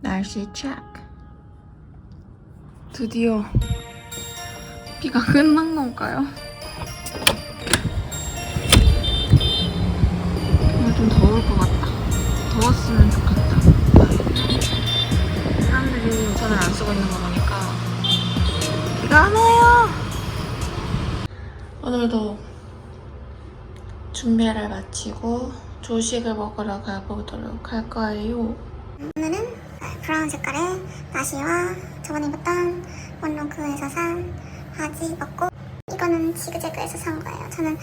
날씨 체크. 드디어 비가 끝난 건가요? 오늘 좀 더울 것 같다. 더웠으면 좋겠다. 사람들이 우산을 안 쓰고 있는 거 보니까 비가 안 와요. 오늘도 준비를 마치고 조식을 먹으러 가보도록 할 거예요. 오늘은 색깔의 나시와 저번에 입었던 원롱크에서 산 바지 입었고 이거는 지그재그에서 산 거예요. 저는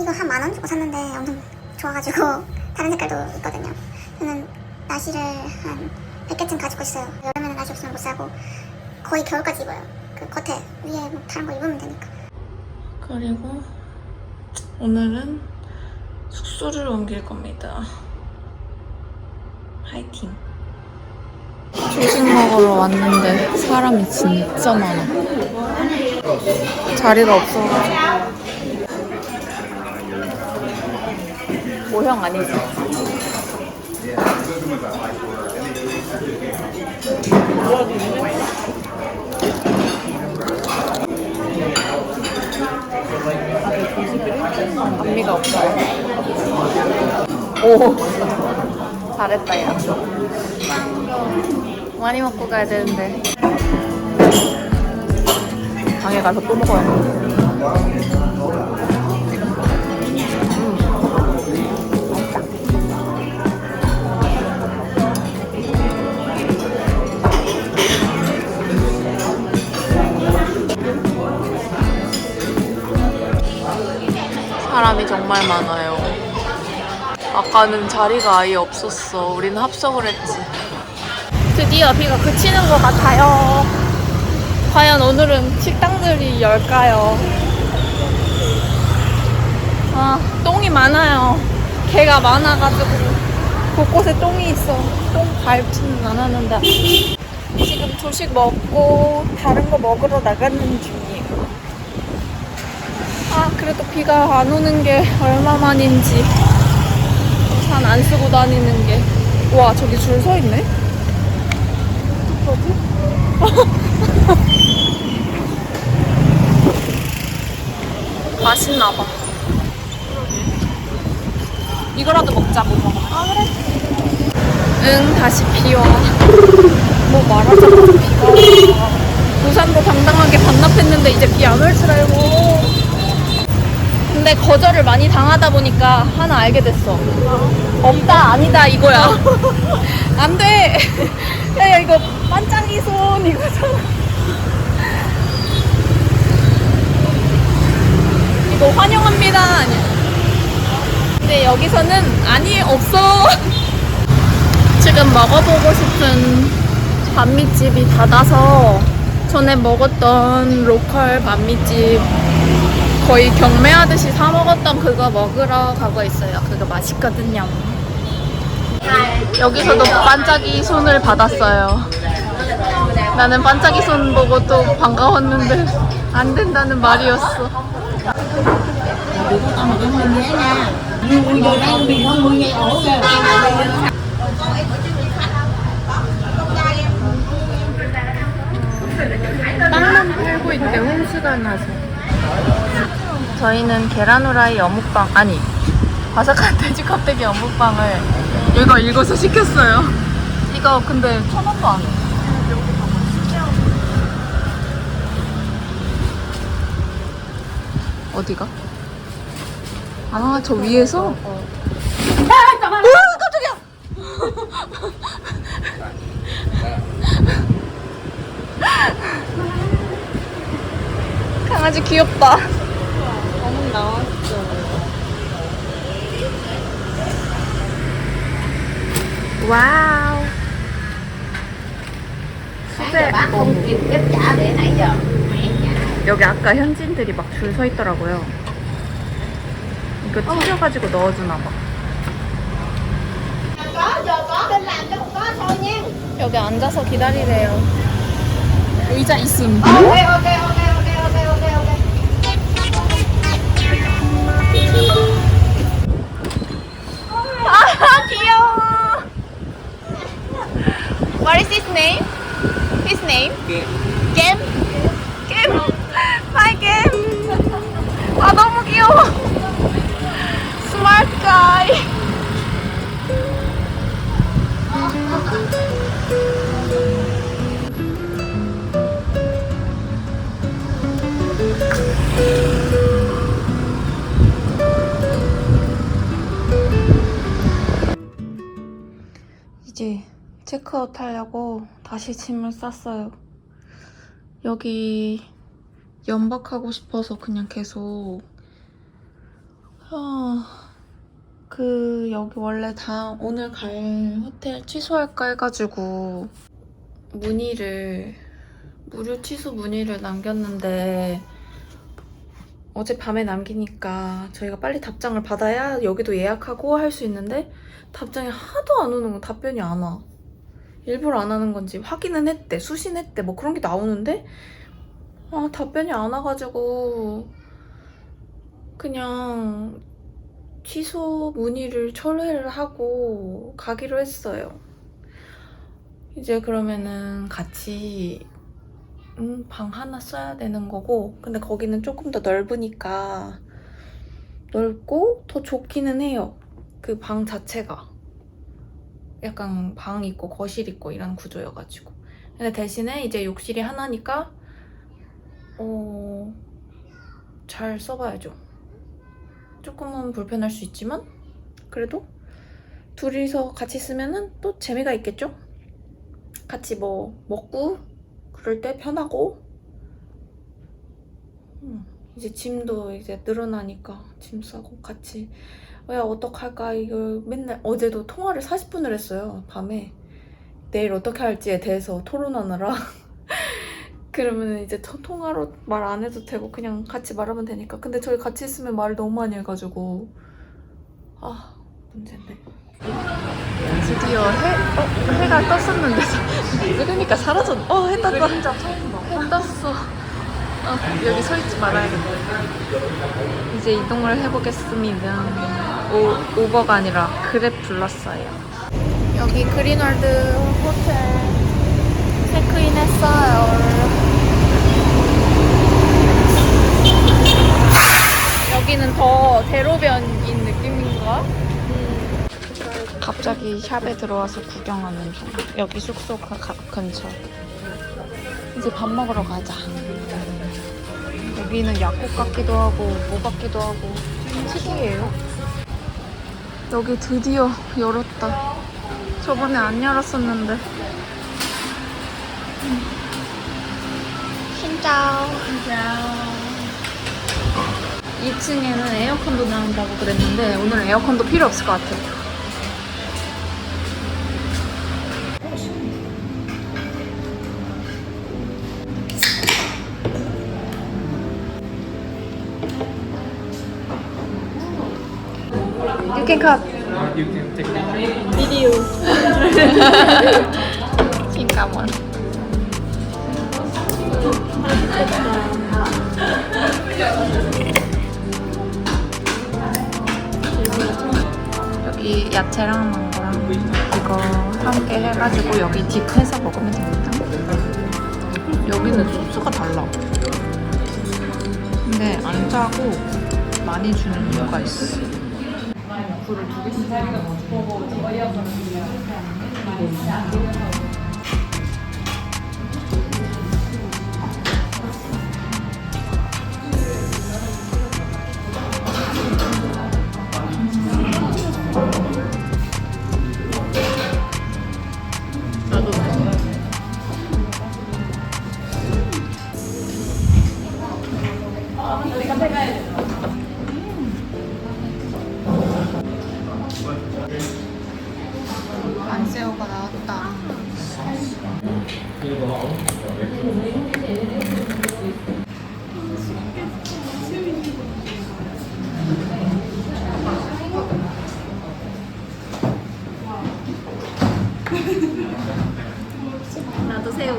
이거 한 만 원 주고 샀는데 엄청 좋아가지고 다른 색깔도 있거든요. 저는 나시를 한 100개쯤 가지고 있어요. 여름에는 나시 없으면 못 사고 거의 겨울까지 입어요. 그 겉에 위에 뭐 다른 거 입으면 되니까. 그리고 오늘은 숙소를 옮길 겁니다. 화이팅. 조식 먹으러 왔는데 사람이 진짜 많아. 자리가 없어가지고. 모형 아니지? 감미가 없어요. 오, 잘했다 야. 많이 먹고 가야 되는데. 방에 가서 또 먹어야 돼. 음. 사람이 정말 많아요. 아까는 자리가 아예 없었어. 우리는 합석을 했지. 드디어 비가 그치는 것 같아요. 과연 오늘은 식당들이 열까요? 아, 똥이 많아요. 개가 많아가지고 곳곳에 똥이 있어. 똥 밟지는 않았는데. 지금 조식 먹고 다른 거 먹으러 나가는 중이에요. 아, 그래도 비가 안 오는 게 얼마만인지. 우산 안 쓰고 다니는 게. 와, 저기 줄 서 있네? 맛있나 봐. 이거라도 먹자고. 아, 그래? 응, 다시 비 와. 뭐 말하자마자 비가 와. 부산도 당당하게 반납했는데 이제 비 안 올 줄 알고. 근데 거절을 많이 당하다 보니까 하나 알게 됐어. 없다, 아니다, 이거야. 안 돼! 야, 야, 이거 반짝이 손 이거잖아. 이거 환영합니다. 아니야. 근데 여기서는 아니, 없어. 지금 먹어보고 싶은 반미집이 닫아서 전에 먹었던 로컬 반미집 거의 경매하듯이 사 먹었던 그거 먹으러 가고 있어요. 그거 맛있거든요. 여기서도 반짝이 손을 받았어요. 나는 반짝이 손 보고 또 반가웠는데 안 된다는 말이었어. 빵만 팔고 있대 홍수가 나서. 저희는 계란 후라이 어묵빵 아니 바삭한 돼지 껍데기 어묵빵을 얘가 읽어서 시켰어요. 이거 근데 천 원도 안 해. 어디가? 아 저 위에서? 아 깜짝이야! 강아지 귀엽다. 어묵 나왔어. 와우. 수제 어묵. 여기 아까 현지인들이 막 줄 서 있더라고요. 이거 튀겨가지고 넣어주나 봐. 여기 앉아서 기다리래요. 의자 있음. 아 귀여워. What is his name? His name? 아 너무 귀여워. Smart guy. 이제 체크아웃 하려고 다시 짐을 쌌어요. 여기 연박하고 싶어서 그냥 계속 아, 그 여기 원래 다 오늘 갈 호텔 취소할까 해가지고 문의를 무료 취소 문의를 남겼는데 어젯밤에 남기니까 저희가 빨리 답장을 받아야 여기도 예약하고 할 수 있는데 답장이 하도 안 오는 거 답변이 안 와. 일부러 안 하는 건지 확인은 했대, 수신했대, 뭐 그런 게 나오는데 아 답변이 안 와가지고 그냥 취소 문의를 철회를 하고 가기로 했어요. 이제 그러면은 같이 음, 방 하나 써야 되는 거고 근데 거기는 조금 더 넓으니까 넓고 더 좋기는 해요. 그 방 자체가 약간 방 있고 거실 있고 이런 구조여가지고 근데 대신에 이제 욕실이 하나니까 어... 잘 써봐야죠. 조금은 불편할 수 있지만 그래도 둘이서 같이 쓰면은 또 재미가 있겠죠? 같이 뭐 먹고 그럴 때 편하고. 음, 이제 짐도 이제 늘어나니까 짐 싸고 같이. 야 어떡할까? 이걸 맨날 어제도 통화를 40분을 했어요 밤에. 내일 어떻게 할지에 대해서 토론하느라 그러면 이제 통- 통화로 말 안 해도 되고 그냥 같이 말하면 되니까. 근데 저희 같이 있으면 말을 너무 많이 해가지고. 아 문제인데. 드디어 해, 어, 해가 떴었는데. 그러니까 사라졌 어 해 떴다. 해 떴어. 어, 여기 서 있지 말아야겠다. 이제 이동을 해보겠습니다. 오, 오버가 아니라 그랩 불렀어요 여기 그린월드 호텔 체크인 했어요 여기는 더 대로변인 느낌인가? 갑자기 샵에 들어와서 구경하는 중. 여기 숙소가 가- 근처. 이제 밥 먹으러 가자. 여기는 약국 같기도 하고 뭐 같기도 하고 좀 특이해요. 여기 드디어 열었다. 저번에 안 열었었는데. 신짜오. 2층에는 에어컨도 나온다고 그랬는데 오늘 에어컨도 필요 없을 것 같아요. Can cut. You can take picture. Video. 잠깐만. 여기 야채랑 망고랑 이거 함께 해가지고 여기 딥해서 먹으면 됩니다. 여기는 소스가 달라. 근데 안 짜고 많이 주는 이유가 있어. 불을 두 개씩 나도 새우.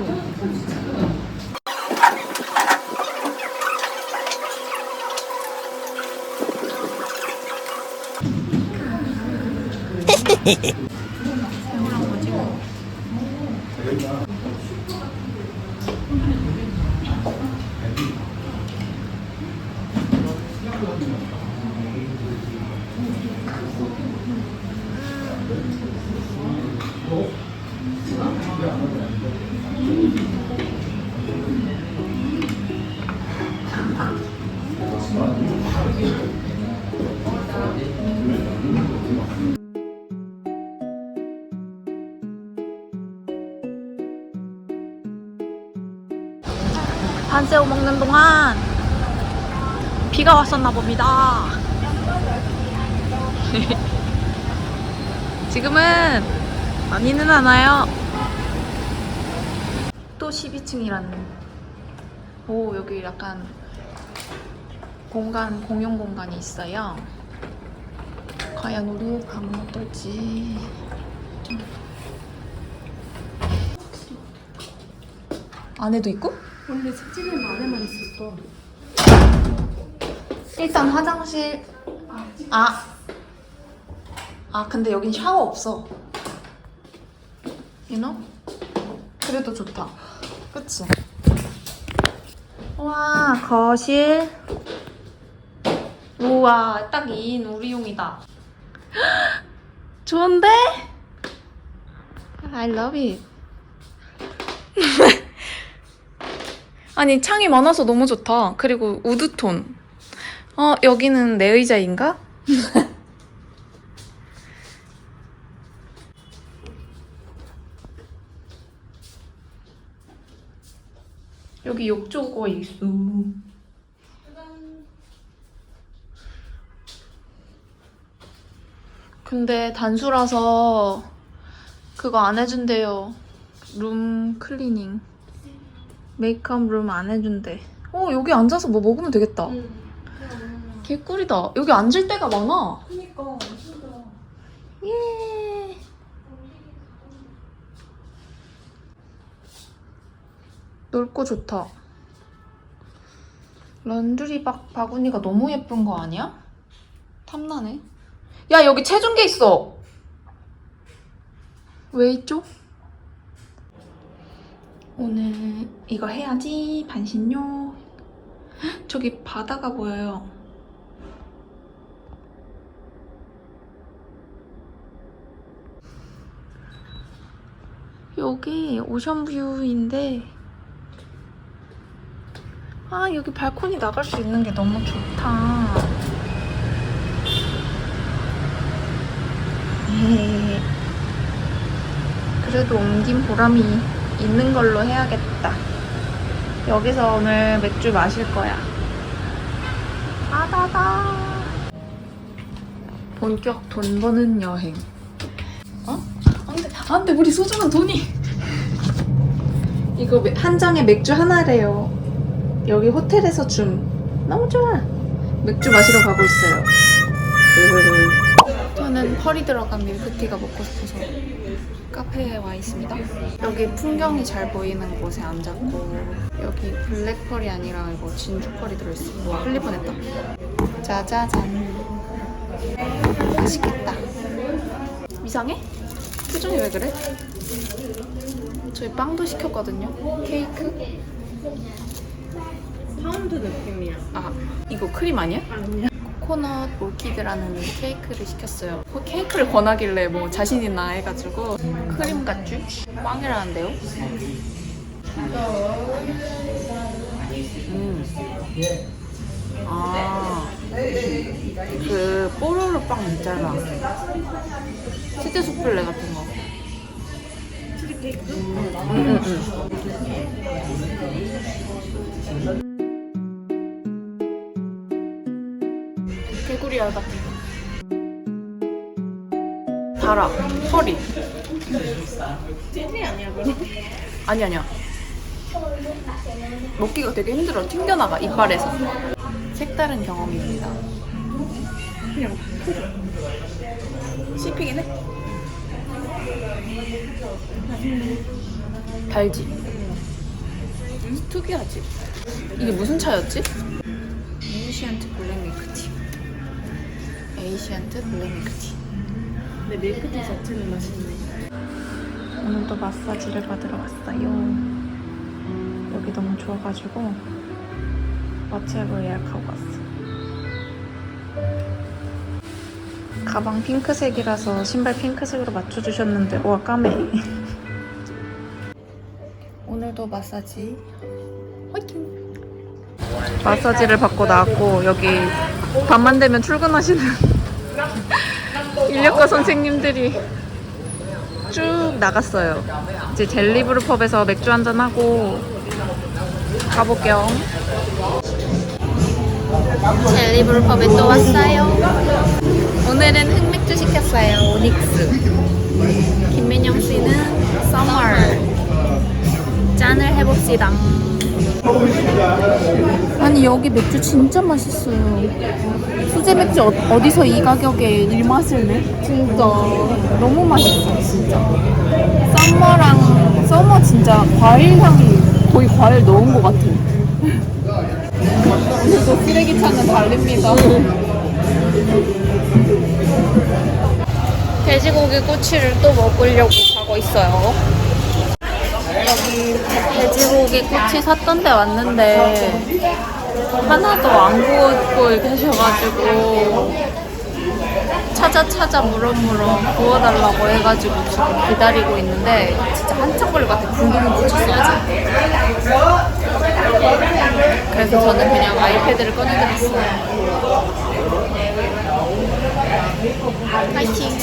새우랑 오징어. 반새우 먹는 동안 비가 왔었나 봅니다. 지금은 많이는 않아요. 또 12층이라는. 오, 여기 약간 공간, 공용 공간이 있어요. 과연 우리 방은 어떨지. 좀. 안에도 있고? 원래 숙제는 안에만 있었어. 일단 화장실. 아. 아, 근데 여긴 샤워 없어. You know? 그래도 좋다. 그치? 와, 거실. 우와, 딱 2인 우리용이다. 좋은데? I love it. 아니, 창이 많아서 너무 좋다. 그리고 우드톤. 어, 여기는 내 의자인가? 여기 욕조가 있어. 근데 단수라서 그거 안 해준대요. 룸 클리닝. 메이크업 룸 안 해준대. 어, 여기 앉아서 뭐 먹으면 되겠다. 개꿀이다. 여기 앉을 데가 많아. 그니까. 예. 넓고 좋다. 런드리 박 바구니가 너무 예쁜 거 아니야? 탐나네. 야 여기 체중계 있어. 왜 있죠? 오늘 이거 해야지 반신욕. 헉, 저기 바다가 보여요. 여기 오션뷰인데 아 여기 발코니 나갈 수 있는 게 너무 좋다. 그래도 옮긴 보람이 있는 걸로 해야겠다 여기서 오늘 맥주 마실 거야 바다다 본격 돈 버는 여행 어? 안돼 우리 소중한 돈이. 이거 매- 한 장에 맥주 하나래요. 여기 호텔에서 줌 너무 좋아. 맥주 마시러 가고 있어요. 저는 펄이 들어간 밀크티가 먹고 싶어서 카페에 와 있습니다. 여기 풍경이 잘 보이는 곳에 앉았고 여기 블랙 펄이 아니라 이거 진주 펄이 들어있어 와 흘릴 뻔했다. 짜자잔. 맛있겠다. 이상해? 표정이 왜 그래? 저희 빵도 시켰거든요. 케이크. 파운드 느낌이야. 아, 이거 크림 아니야? 아니야. 코코넛 몰키드라는 케이크를 시켰어요. 그 케이크를 권하길래 뭐 자신 있나 해가지고 크림 같죠? 빵이라는데요? 음. 아, 그 뽀로로 빵 있잖아. 치즈 수플레 같은 거. 치즈케이크? 응, 응, 응. 개구리 알 거. 달아. 털이. 찐이 아니야, 그럼? 아니 아니야. 먹기가 되게 힘들어. 튕겨나가 이빨에서. 색다른 경험입니다. 그냥 씹히긴 해. 달지. 특이하지. 이게 무슨 차였지? 에이시안트 블랙 밀크티. 에이시안트 블랙 밀크티. 근데 밀크티 자체는 맛있네. 오늘도 마사지를 받으러 왔어요. 여기 너무 좋아가지고 마취앱을 예약하고 왔어. 가방 핑크색이라서 신발 핑크색으로 맞춰주셨는데 와 까매. 오늘도 마사지 화이팅! 마사지를 받고 나왔고 여기 밤만 되면 출근하시는 인력과 선생님들이 쭉 나갔어요. 이제 젤리브루 펍에서 맥주 한잔 하고 가볼게요. 젤리브루 펍에 또 왔어요. 오늘은 흑맥주 시켰어요. 오닉스. 김민영 씨는 서머. 짠을 해봅시다. 아니 여기 맥주 진짜 맛있어요. 수제 맥주 어, 어디서 이 가격에 이 맛을 내? 진짜 너무 맛있어 진짜. 썸머랑 썸머 진짜 과일 향이 거의 과일 넣은 것 같아. 오늘도 쓰레기 차는 달립니다. 돼지고기 꼬치를 또 먹으려고 가고 있어요. 여기 돼지고기 꼬치 샀던 데 왔는데 하나도 안 구워 계셔가지고 찾아 찾아 물어물어 구워달라고 해가지고 지금 기다리고 있는데 진짜 한참 걸릴 것 같아. 궁금한 고추 써야지 그래서 저는 그냥 아이패드를 꺼내드렸어요 파이팅.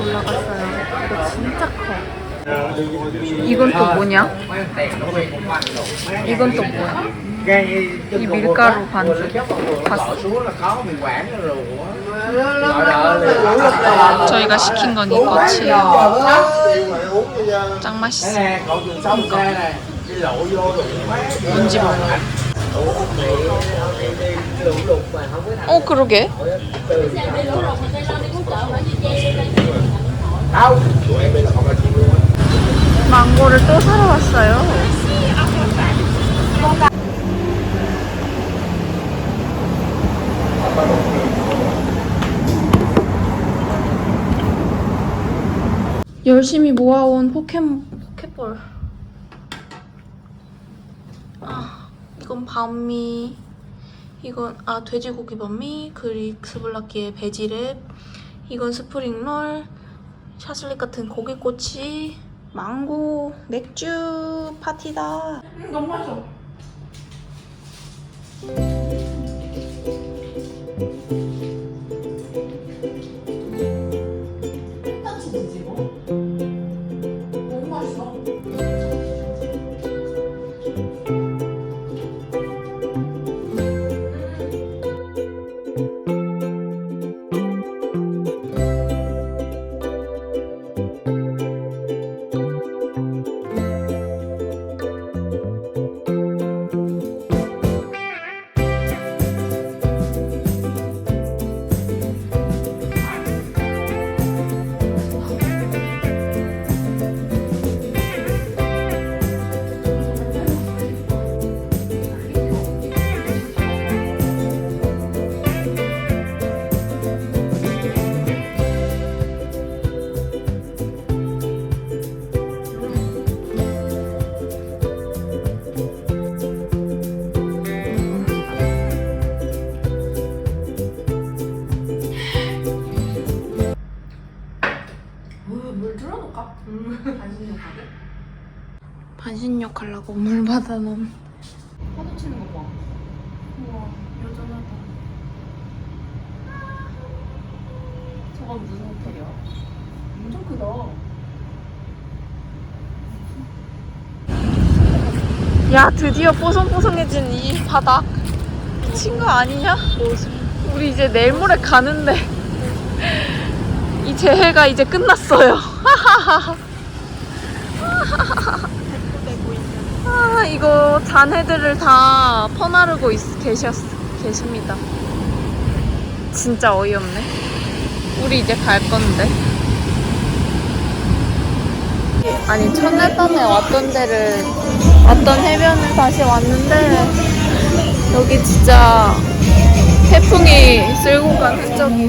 올라갔어요. 이거 진짜 커. 이건 또 뭐냐? 이건 또 뭐야? 이 밀가루 반죽. 봤어. 저희가 시킨 건이 꼬치예요 짱 맛있어. 뭔지 몰라 어 그러게. 망고를 또 사러 왔어요. 열심히 모아온 포켓몬 포켓볼 아 이건 밤미 이건 아 돼지고기 밤미 그릭 스블라키의 베지랩 이건 스프링롤 샤슬릭 같은 고기꼬치 망고 맥주 파티다. 너무 맛있어 반신욕 하려고 물 받아놓은 파도 치는 거 봐. 우와 여전하다 저건 무슨 호텔이야? 엄청 크다. 야 드디어 뽀송뽀송해진 이 바닥 미친 거 아니냐? 우리 이제 내일 모레 가는데 이 재해가 이제 끝났어요. 아 이거 잔해들을 다 퍼나르고 있, 계셨, 계십니다. 진짜 어이없네. 우리 이제 갈 건데. 아니 첫날 밤에 왔던 데를 왔던 해변을 다시 왔는데 여기 진짜 태풍이 쓸고 간 흔적이